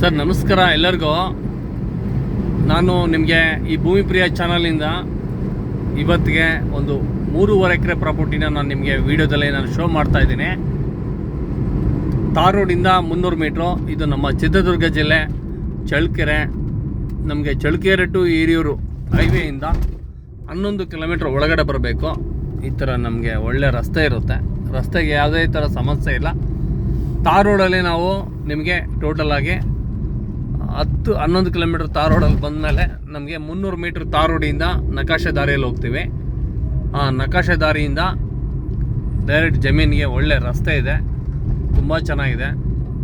Sir, ನಮಸ್ಕಾರ ಎಲ್ಲರಿಗೂ. ನಾನು ನಿಮಗೆ ಈ ಭೂಮಿ ಪ್ರಿಯ ಚಾನಲಿಂದ ಇವತ್ತಿಗೆ ಒಂದು ಮೂರುವರೆ ಎಕರೆ ಪ್ರಾಪರ್ಟಿನ ನಾನು ನಿಮಗೆ ವಿಡಿಯೋದಲ್ಲಿ ನಾನು ಶೋ ಮಾಡ್ತಾ ಇದ್ದೀನಿ. ತಾರ್ ರೋಡಿಂದ ಮುನ್ನೂರು ಮೀಟ್ರು, ಇದು ನಮ್ಮ ಚಿತ್ರದುರ್ಗ ಜಿಲ್ಲೆ, ಚಳ್ಳಕೆರೆ. ನಮಗೆ ಚಳ್ಳಕೆರೆ ಟು ಹಿರಿಯೂರು ಹೈವೇಯಿಂದ ಹನ್ನೊಂದು ಕಿಲೋಮೀಟ್ರ್ ಒಳಗಡೆ ಬರಬೇಕು. ಈ ಥರ ನಮಗೆ ಒಳ್ಳೆ ರಸ್ತೆ ಇರುತ್ತೆ. ರಸ್ತೆಗೆ ಯಾವುದೇ ಥರ ಸಮಸ್ಯೆ ಇಲ್ಲ. ತಾರ್ ರೋಡಲ್ಲಿ ನಾವು ನಿಮಗೆ ಟೋಟಲ್ ಆಗಿ ಹತ್ತು ಹನ್ನೊಂದು ಕಿಲೋಮೀಟ್ರ್ ತಾರ್ ರೋಡಲ್ಲಿ ಬಂದಮೇಲೆ ನಮಗೆ ಮುನ್ನೂರು ಮೀಟ್ರ್ ತಾರ್ ರೋಡಿಂದ ನಕಾಶೆ ದಾರಿಯಲ್ಲಿ ಹೋಗ್ತೀವಿ. ಆ ನಕಾಶೆ ದಾರಿಯಿಂದ ಡೈರೆಕ್ಟ್ ಜಮೀನಿಗೆ ಒಳ್ಳೆ ರಸ್ತೆ ಇದೆ. ತುಂಬ ಚೆನ್ನಾಗಿದೆ.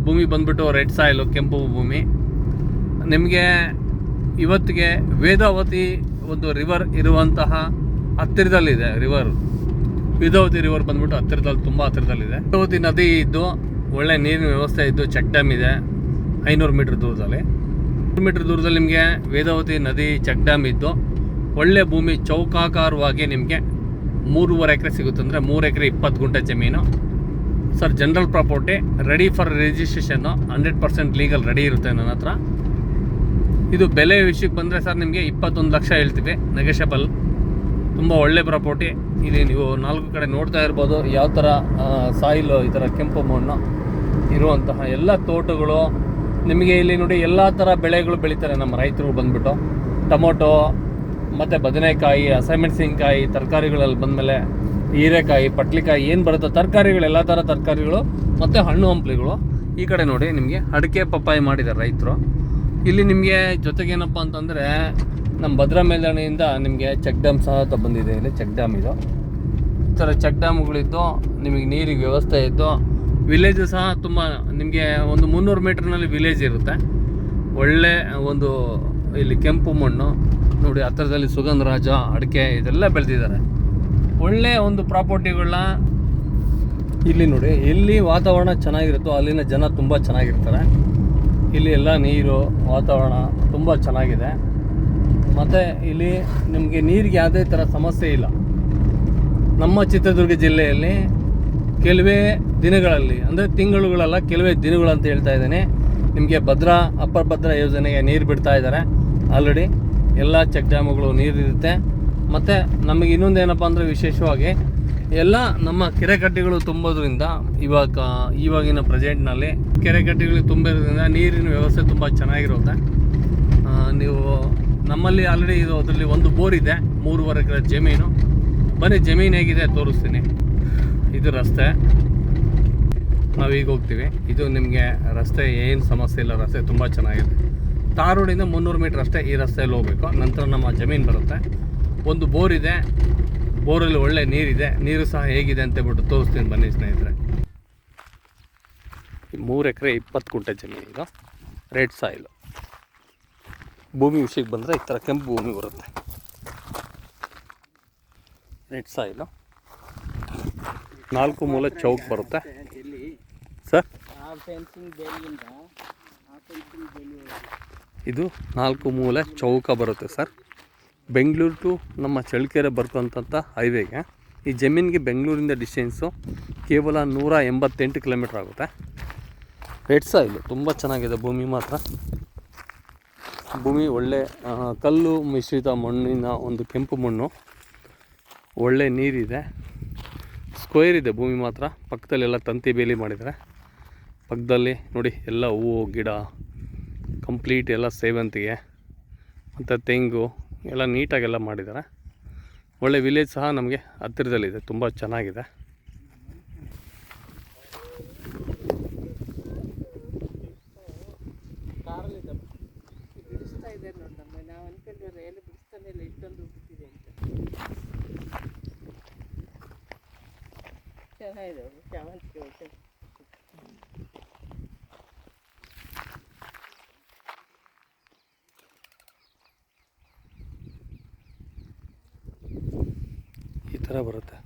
ಭೂಮಿ ಬಂದ್ಬಿಟ್ಟು ರೆಡ್ ಸಾಯಿಲು ಕೆಂಪು ಭೂಮಿ. ನಿಮಗೆ ಇವತ್ತಿಗೆ ವೇದಾವತಿ ಒಂದು ರಿವರ್ ಇರುವಂತಹ ಹತ್ತಿರದಲ್ಲಿದೆ ರಿವರ್ ವೇದಾವತಿ ರಿವರ್ ಬಂದ್ಬಿಟ್ಟು ಹತ್ತಿರದಲ್ಲಿ ತುಂಬ ಹತ್ತಿರದಲ್ಲಿದೆ. ವೇದಾವತಿ ನದಿ ಇದ್ದು ಒಳ್ಳೆ ನೀರಿನ ವ್ಯವಸ್ಥೆ ಇದ್ದು ಚೆಕ್ ಡ್ಯಾಮ್ ಇದೆ. ಐನೂರು ಮೀಟ್ರ್ ದೂರದಲ್ಲಿ. ನೂರು ಮೀಟರ್ ದೂರದಲ್ಲಿ ನಿಮಗೆ ವೇದಾವತಿ ನದಿ ಚೆಕ್ ಡ್ಯಾಮ್ ಇದ್ದು, ಒಳ್ಳೆ ಭೂಮಿ ಚೌಕಾಕಾರವಾಗಿ ನಿಮಗೆ ಮೂರುವರೆ ಎಕರೆ ಸಿಗುತ್ತೆ ಅಂದರೆ ಮೂರು ಎಕರೆ ಇಪ್ಪತ್ತು ಗುಂಟೆ ಜಮೀನು. Sir general property ready for registration hundred percent legal ready ಇರುತ್ತೆ ನನ್ನ ಹತ್ರ. ಇದು ಬೆಲೆ ವಿಷಯಕ್ಕೆ ಬಂದರೆ ಸರ್ ನಿಮಗೆ ಇಪ್ಪತ್ತೊಂದು ಲಕ್ಷ ಹೇಳ್ತೀವಿ ನೆಗೆಷಬಲ್ ತುಂಬ ಒಳ್ಳೆ ಪ್ರಾಪರ್ಟಿ ಇಲ್ಲಿ ನೀವು ನಾಲ್ಕು ಕಡೆ ನೋಡ್ತಾ ಇರ್ಬೋದು ಯಾವ ಥರ ಸಾಯಿಲು ಈ ಥರ ಕೆಂಪು ಮಣ್ಣು ಇರುವಂತಹ ಎಲ್ಲ ತೋಟಗಳು ನಿಮಗೆ ಇಲ್ಲಿ ನೋಡಿ ಎಲ್ಲ ಥರ ಬೆಳೆಗಳು ಬೆಳೀತಾರೆ ನಮ್ಮ ರೈತರು ಬಂದ್ಬಿಟ್ಟು. ಟೊಮೊಟೊ, ಮತ್ತು ಬದನೆಕಾಯಿ ಹಸೆಮೆಣಸಿನ್ಕಾಯಿ ತರಕಾರಿಗಳಲ್ಲಿ ಬಂದಮೇಲೆ ಹೀರೆಕಾಯಿ, ಪಟ್ಲಿಕಾಯಿ, ಏನು ಬರುತ್ತೋ ತರಕಾರಿಗಳು, ಎಲ್ಲ ಥರ ತರಕಾರಿಗಳು, ಮತ್ತು ಹಣ್ಣು ಹಂಪ್ಲಿಗಳು. ಈ ಕಡೆ ನೋಡಿ ನಿಮಗೆ ಅಡಿಕೆ ಪಪ್ಪಾಯಿ ಮಾಡಿದ್ದಾರೆ ರೈತರು. ಇಲ್ಲಿ ನಿಮಗೆ ಜೊತೆಗೇನಪ್ಪ ಅಂತಂದರೆ ನಮ್ಮ ಭದ್ರಾ ಮೇಲ್ದಾಣಿಯಿಂದ ನಿಮಗೆ ಚೆಕ್ ಡ್ಯಾಮ್ ಸಹ ಬಂದಿದೆ ಇಲ್ಲಿ, ಚೆಕ್ ಡ್ಯಾಮ್ ಇದು. ಈ ಥರ ಚೆಕ್ ಡ್ಯಾಮ್ಗಳಿದ್ದು ನಿಮಗೆ ನೀರಿಗೆ ವ್ಯವಸ್ಥೆ ಇದ್ದು ವಿಲೇಜು ಸಹ ತುಂಬ ನಿಮಗೆ ಒಂದು ಮುನ್ನೂರು ಮೀಟ್ರ್ನಲ್ಲಿ ವಿಲೇಜ್ ಇರುತ್ತೆ. ಒಳ್ಳೆ ಒಂದು ಇಲ್ಲಿ ಕೆಂಪು ಮಣ್ಣು, ನೋಡಿ ಹತ್ತಿರದಲ್ಲಿ ಸುಗಂಧರಾಜ ಅಡಿಕೆ ಇದೆಲ್ಲ ಬೆಳೆದಿದ್ದಾರೆ. ಒಳ್ಳೆ ಒಂದು ಪ್ರಾಪರ್ಟಿಗಳನ್ನ ಇಲ್ಲಿ ನೋಡಿ ಎಲ್ಲಿ ವಾತಾವರಣ ಚೆನ್ನಾಗಿರುತ್ತೋ, ಅಲ್ಲಿನ ಜನ ತುಂಬ ಚೆನ್ನಾಗಿರ್ತಾರೆ. ಇಲ್ಲಿ ಎಲ್ಲ ನೀರು, ವಾತಾವರಣ ತುಂಬ ಚೆನ್ನಾಗಿದೆ. ಮತ್ತು ಇಲ್ಲಿ ನಿಮಗೆ ನೀರಿಗೆ ಯಾವುದೇ ಥರ ಸಮಸ್ಯೆ ಇಲ್ಲ. ನಮ್ಮ ಚಿತ್ರದುರ್ಗ ಜಿಲ್ಲೆಯಲ್ಲಿ ಕೆಲವೇ ದಿನಗಳಲ್ಲಿ, ಅಂದರೆ ತಿಂಗಳುಗಳಲ್ಲ, ಕೆಲವೇ ದಿನಗಳು ಅಂತ ಹೇಳ್ತಾ ಇದ್ದೀನಿ. ನಿಮಗೆ ಭದ್ರಾ, ಅಪ್ಪರ್ ಭದ್ರಾ ಯೋಜನೆಗೆ ನೀರು ಬಿಡ್ತಾ ಇದ್ದಾರೆ. ಆಲ್ರೆಡಿ ಎಲ್ಲ ಚೆಕ್ ಡ್ಯಾಮುಗಳು ನೀರಿರುತ್ತೆ ಮತ್ತು ನಮಗೆ ಇನ್ನೊಂದು ಏನಪ್ಪ ಅಂದರೆ ವಿಶೇಷವಾಗಿ ಎಲ್ಲ ನಮ್ಮ ಕೆರೆಕಟ್ಟೆಗಳು ತುಂಬೋದ್ರಿಂದ ಇವಾಗ, ಇವಾಗಿನ ಪ್ರೆಸೆಂಟ್ನಲ್ಲಿ ಕೆರೆಕಟ್ಟೆಗಳು ತುಂಬಿರೋದ್ರಿಂದ ನೀರಿನ ವ್ಯವಸ್ಥೆ ತುಂಬ ಚೆನ್ನಾಗಿರುತ್ತೆ. ನೀವು ನಮ್ಮಲ್ಲಿ ಆಲ್ರೆಡಿ ಇದು ಅದರಲ್ಲಿ ಒಂದು ಬೋರ್ ಇದೆ, ಮೂರುವರೆ ಎಕರೆ ಜಮೀನು. ಬನ್ನಿ, ಜಮೀನು ಹೇಗಿದೆ ತೋರಿಸ್ತೀನಿ. ಇದು ರಸ್ತೆ. ನಾವು ಈಗ ಹೋಗ್ತೀವಿ. ಇದು ನಿಮಗೆ ರಸ್ತೆ ಏನು ಸಮಸ್ಯೆ ಇಲ್ಲ, ರಸ್ತೆ ತುಂಬ ಚೆನ್ನಾಗಿದೆ. ತಾರ್ ರೋಡಿಂದ ಮುನ್ನೂರು ಮೀಟ್ರ್ ಅಷ್ಟೇ ಈ ರಸ್ತೆಯಲ್ಲಿ ಹೋಗಬೇಕು. ನಂತರ ನಮ್ಮ ಜಮೀನು ಬರುತ್ತೆ. ಒಂದು ಬೋರ್ ಇದೆ. ಬೋರಲ್ಲಿ ಒಳ್ಳೆ ನೀರಿದೆ. ನೀರು ಸಹ ಹೇಗಿದೆ ಅಂತ ಬಿಟ್ಟು ತೋರಿಸ್ತೀನಿ ಬನ್ನಿ ಸ್ನೇಹಿತರೆ. ಮೂರು ಎಕರೆ ಇಪ್ಪತ್ತು ಕುಂಟೆ ಜಮೀನು ಇದು. ರೆಡ್ ಸಾಯಿಲು ಭೂಮಿ ವಿಷಯಕ್ಕೆ ಬಂದರೆ ಈ ಥರ ಕೆಂಪು ಭೂಮಿ ಬರುತ್ತೆ. ರೆಡ್ ಸಾಯಿಲು ನಾಲ್ಕು ಮೂಲ ಚೌಕ್ ಬರುತ್ತೆ. ಸರ್? ಇದು ನಾಲ್ಕು ಮೂಲೆ ಚೌಕ ಬರುತ್ತೆ ಸರ್. ಬೆಂಗಳೂರು ಟು ನಮ್ಮ ಚಳ್ಳಕೆರೆ ಬರ್ತಂಥ ಹೈವೇಗೆ. ಈ ಜಮೀನಿಗೆ ಬೆಂಗಳೂರಿಂದ ಡಿಸ್ಟೆನ್ಸು ಕೇವಲ ನೂರ ಎಂಬತ್ತೆಂಟು ಕಿಲೋಮೀಟ್ರ್ ಆಗುತ್ತೆ. ರೆಡ್ ಸಾಯಿಲು ತುಂಬ ಚೆನ್ನಾಗಿದೆ ಭೂಮಿ ಮಾತ್ರ. ಭೂಮಿ ಒಳ್ಳೆ ಕಲ್ಲು ಮಿಶ್ರಿತ ಮಣ್ಣಿನ ಒಂದು ಕೆಂಪು ಮಣ್ಣು. ಒಳ್ಳೆ ನೀರಿದೆ. ಸ್ಕ್ವೇರ್ ಇದೆ ಭೂಮಿ ಮಾತ್ರ. ಪಕ್ಕದಲ್ಲೆಲ್ಲ ತಂತಿ ಬೇಲಿ ಮಾಡಿದ್ದಾರೆ. ಪಕ್ಕದಲ್ಲಿ ನೋಡಿ ಎಲ್ಲ ಹೂವು, ಗಿಡ ಕಂಪ್ಲೀಟ್ ಎಲ್ಲ ಸೇವಂತಿಗೆ ಮತ್ತು ತೆಂಗು ಎಲ್ಲ ನೀಟಾಗೆಲ್ಲ ಮಾಡಿದ್ದಾರೆ. ಒಳ್ಳೆ ವಿಲೇಜ್ ಸಹ ನಮಗೆ ಹತ್ತಿರದಲ್ಲಿದೆ, ತುಂಬ ಚೆನ್ನಾಗಿದೆ ಕಾರಲ್ಲಿ ಬಿಡಿಸ್ತಾ ಇದೆ ನೋಡಿ ನಮ್ಮ ನಾವು ಅನ್ಕೊಂಡಿದ್ರೆ ಎಲ್ಲಿ ಬಿಡಿಸ್ತಾನೆ ಇಲ್ಲ ಇಷ್ಟೊಂದು ಬಿಟ್ಟಿದೆ ಅಂತ ಚೆನ್ನಾಗಿದೆ ಅದು, ಶಾವಂತಿಗೆ ಒಳ್ಳೆ ಈ ಥರ ಬರುತ್ತೆ